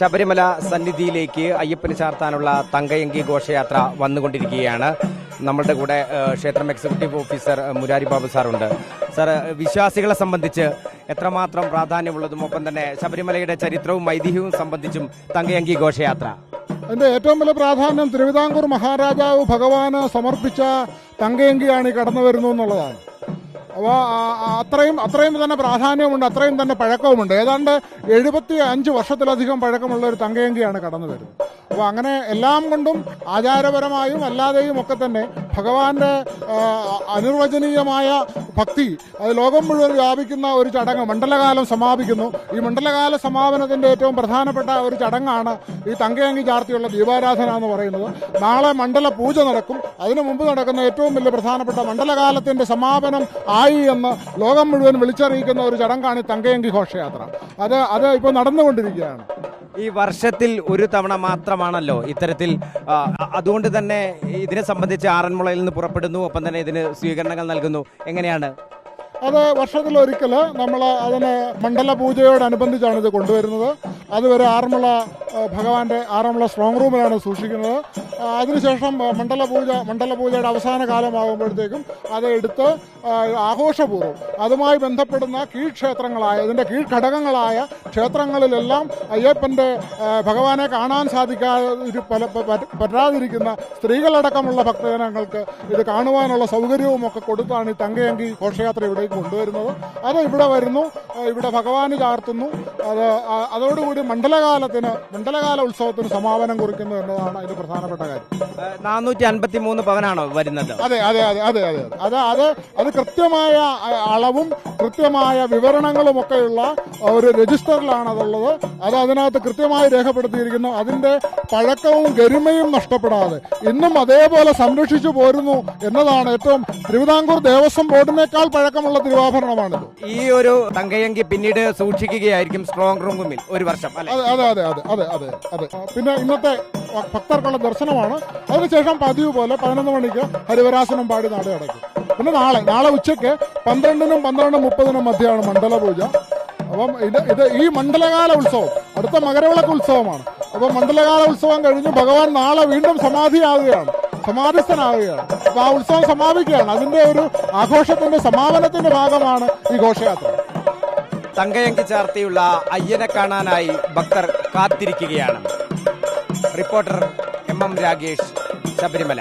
ശബരിമല സന്നിധിയിലേക്ക് അയ്യപ്പന് ചാർത്താനുള്ള തങ്കയങ്കി ഘോഷയാത്ര വന്നുകൊണ്ടിരിക്കുകയാണ്. നമ്മളുടെ കൂടെ ക്ഷേത്രം എക്സിക്യൂട്ടീവ് ഓഫീസർ മുരാരി ബാബു സാറുണ്ട്. സാർ വിശ്വാസികളെ സംബന്ധിച്ച് എത്രമാത്രം പ്രാധാന്യമുള്ളതും ഒപ്പം തന്നെ ശബരിമലയുടെ ചരിത്രവും ഐതിഹ്യവും സംബന്ധിച്ചും തങ്കയങ്കി ഘോഷയാത്ര. അതിന്റെ ഏറ്റവും വലിയ പ്രാധാന്യം തിരുവിതാംകൂർ മഹാരാജാവ് ഭഗവാന് സമർപ്പിച്ച തങ്കയങ്കിയാണ് ഈ കടന്നു വരുന്നു എന്നുള്ളതാണ് അപ്പോൾ അത്രയും അത്രയും തന്നെ പ്രാധാന്യമുണ്ട് അത്രയും തന്നെ പഴക്കവുമുണ്ട്. ഏതാണ്ട് എഴുപത്തി അഞ്ച് വർഷത്തിലധികം പഴക്കമുള്ള ഒരു തങ്കയങ്കിയാണ് കടന്നു വരുന്നത് അപ്പോൾ അങ്ങനെ എല്ലാം കൊണ്ടും ആചാരപരമായും അല്ലാതെയും ഒക്കെ തന്നെ ഭഗവാന്റെ അനിർവചനീയമായ ഭക്തി അത് ലോകം മുഴുവൻ വ്യാപിക്കുന്ന ഒരു ചടങ്ങ് മണ്ഡലകാലം സമാപിക്കുന്നു. ഈ മണ്ഡലകാല സമാപനത്തിന്റെ ഏറ്റവും പ്രധാനപ്പെട്ട ഒരു ചടങ്ങാണ് ഈ തങ്കയങ്കി ചാർത്തിയുള്ള ദീപാരാധന എന്ന് പറയുന്നത്. നാളെ മണ്ഡല പൂജ നടക്കും. അതിനു മുമ്പ് നടക്കുന്ന ഏറ്റവും വലിയ പ്രധാനപ്പെട്ട മണ്ഡലകാലത്തിന്റെ സമാപനം ആയി എന്ന് ലോകം മുഴുവൻ വിളിച്ചറിയിക്കുന്ന ഒരു ചടങ്ങാണ് ഈ തങ്കയങ്കി ഘോഷയാത്ര. അത് അത് ഇപ്പോൾ നടന്നുകൊണ്ടിരിക്കുകയാണ്. ഈ വർഷത്തിൽ ഒരു തവണ മാത്രമാണല്ലോ ഇത്തരത്തിൽ അതുകൊണ്ട് തന്നെ ഇതിനെ സംബന്ധിച്ച് ആറന്മുളയിൽ നിന്ന് പുറപ്പെടുന്നു ഒപ്പം തന്നെ ഇതിന് സ്വീകരണങ്ങൾ നൽകുന്നു. എങ്ങനെയാണ്? അത് വർഷത്തിൽ ഒരിക്കൽ നമ്മൾ അതിന് മണ്ഡല പൂജയോടനുബന്ധിച്ചാണ് ഇത് കൊണ്ടുവരുന്നത്. അതുവരെ ആറന്മുള ഭഗവാന്റെ ആറന്മുള സ്ട്രോങ് റൂമിലാണ് സൂക്ഷിക്കുന്നത്. അതിനുശേഷം മണ്ഡല പൂജ മണ്ഡല പൂജയുടെ അവസാന കാലമാകുമ്പോഴത്തേക്കും അത് എടുത്ത് ആഘോഷപൂർവം അതുമായി ബന്ധപ്പെടുന്ന കീഴ്ക്ഷേത്രങ്ങളായ ഇതിന്റെ കീഴ്ഘടകങ്ങളായ ക്ഷേത്രങ്ങളിലെല്ലാം അയ്യപ്പന്റെ ഭഗവാനെ കാണാൻ സാധിക്കാതെ ഒരു പല പറ്റാതിരിക്കുന്ന സ്ത്രീകളടക്കമുള്ള ഭക്തജനങ്ങൾക്ക് ഇത് കാണുവാനുള്ള സൗകര്യവും ഒക്കെ കൊടുത്താണ് ഈ തങ്കയങ്കി ഘോഷയാത്ര ഇവിടേക്ക് കൊണ്ടുവരുന്നത്. അത് ഇവിടെ വരുന്നു ഇവിടെ ഭഗവാന് ചാർത്തുന്നു. അത് അതോടുകൂടി മണ്ഡലകാലത്തിന് മണ്ഡലകാല ഉത്സവത്തിന് സമാപനം കുറിക്കുന്നു എന്നതാണ് അതിന്റെ പ്രധാനപ്പെട്ട കാര്യം. നാനൂറ്റി അൻപത്തി മൂന്ന് പവനാണോ വരുന്നത്? അതെ അതെ അതെ അതെ അതെ. അത് അത് അത് കൃത്യമായ അളവും കൃത്യമായ വിവരണങ്ങളും ഒക്കെയുള്ള ഒരു രജിസ്റ്ററിലാണ് അതുള്ളത് അത് അതിനകത്ത് കൃത്യമായി രേഖപ്പെടുത്തിയിരിക്കുന്നു. അതിന്റെ പഴക്കവും ഗരിമയും നഷ്ടപ്പെടാതെ ഇന്നും അതേപോലെ സംരക്ഷിച്ചു പോരുന്നു എന്നതാണ് ഏറ്റവും തിരുവിതാംകൂർ ദേവസ്വം ബോർഡിനേക്കാൾ പഴക്കമുള്ള തിരുവാഭരണമാണിത്. ഈ ഒരു തങ്കയങ്കി പിന്നീട് സൂക്ഷിക്കുകയായിരിക്കും സ്ട്രോങ് റൂമിൽ ഒരു വർഷം അതെ അതെ അതെ അതെ അതെ അതെ അതെ. പിന്നെ ഇന്നത്തെ ഭക്തർക്കുള്ള ദർശനമാണ്. അതിനുശേഷം പതിവ് പോലെ പതിനൊന്ന് മണിക്ക് ഹരിവരാസനം പാടി നട അടയ്ക്കും പിന്നെ നാളെ നാളെ ഉച്ചയ്ക്ക് പന്ത്രണ്ടിനും പന്ത്രണ്ടും മുപ്പതിനും മധ്യമാണ് മണ്ഡല പൂജ അപ്പം ഇത് ഇത് ഈ മണ്ഡലകാല ഉത്സവം അടുത്ത മകരവിളക്ക് ഉത്സവമാണ്. അപ്പം മണ്ഡലകാല ഉത്സവം കഴിഞ്ഞ് ഭഗവാൻ നാളെ വീണ്ടും സമാധിയാകുകയാണ് സമാധിസ്ഥനാകുകയാണ് അപ്പൊ ആ ഉത്സവം സമാപിക്കുകയാണ്. അതിന്റെ ഒരു ആഘോഷത്തിന്റെ സമാപനത്തിന്റെ ഭാഗമാണ് ഈ ഘോഷയാത്ര. തങ്കയങ്കി ചാർത്തിയുള്ള അയ്യനെ കാണാനായി ഭക്തർ കാത്തിരിക്കുകയാണ്. Reporter M M Ragesh Sabarimala.